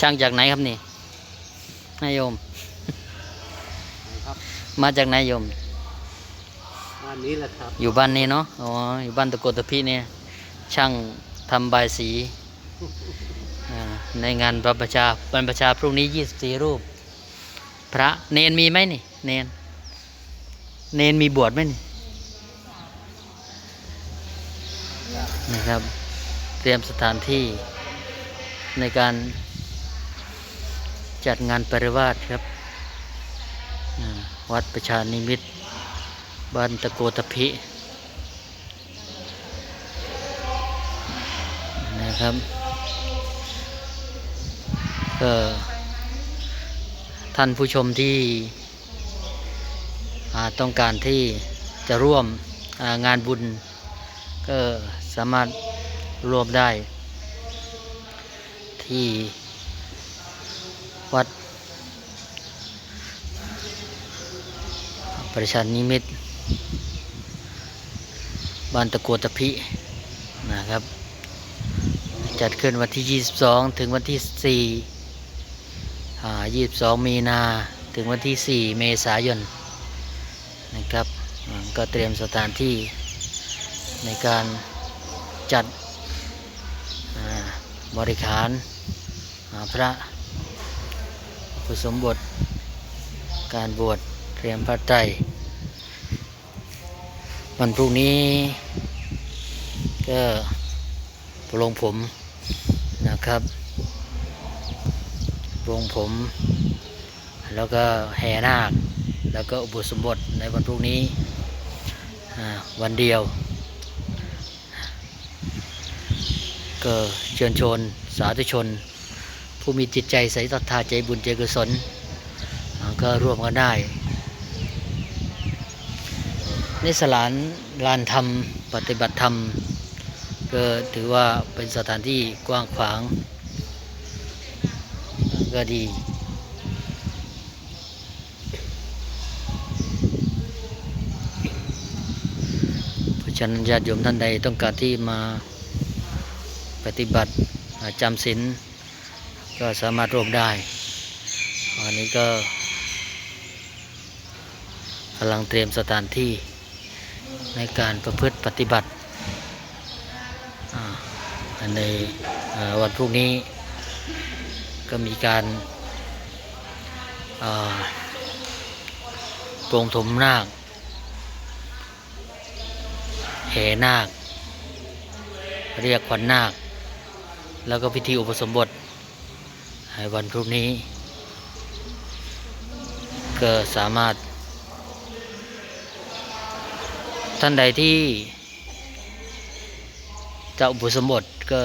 ช่างจากไหนครับนี่นายโยม ครับมาจากไหนโยมวันนี้แหละครับอยู่บ้านนี้เนาะอ๋ออยู่บ้านตะโกตะพี่เนี่ยช่างทำใบายสีอ่าในงานบรรพชาบรรพชาพรุ่งนี้ยี่สิบสี่รูป พระเนนมีไหมนี่เนนเนนมีบวชไหมนี่นะครับ เตรียมสถานที่ในการ จัดงานปริวาสครับวัดประชานิมิตบ้านตะโกตะพินะครับก็ท่านผู้ชมที่ต้องการที่จะร่วมงานบุญ ก็สามารถร่วมได้ที่ วัด ประชานิมิตบ้านตะโกตะพินะครับ จัดขึ้นวันที่ 22 ถึงวันที่ 4 อ่า 22 มีนา ถึงวันที่ 4 เมษายน นะครับ ก็เตรียมสถานที่ในการจัดบริขารพระ อุสมบท การบวชเตรียมพระไตรวันพรุ่งนี้ ก็ปลงผมนะครับปลงผม แล้วก็แห่นาค แล้วก็อุปสมบทในวันพรุ่งนี้วันเดียว ก็เชิญชวนสาธุชน ผู้มีจิตใจใสศรัทธาใจบุญใจกุศลก็ร่วมกันได้ ในสลานลานธรรม ปฏิบัติธรรม ก็ถือว่าเป็นสถานที่กว้างขวาง ก็ดีเพราะฉะนั้นญาติโยมท่านใดต้องการที่มาปฏิบัติจำศีล ก็สามารถร่วมได้ อันนี้ก็กำลังเตรียมสถานที่ในการประพฤติปฏิบัติในวันพรุ่งนี้ก็มีการาโปรงถมนาคแห่นาค เรียกขวัญนาค แล้วก็พิธีอุปสมบท วันพรุ่งนี้ ก็สามารถ ท่านใดที่จะอุปสมบทก็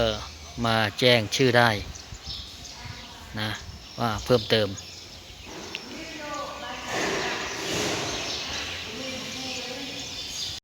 มาแจ้งชื่อได้นะว่าเพิ่มเติม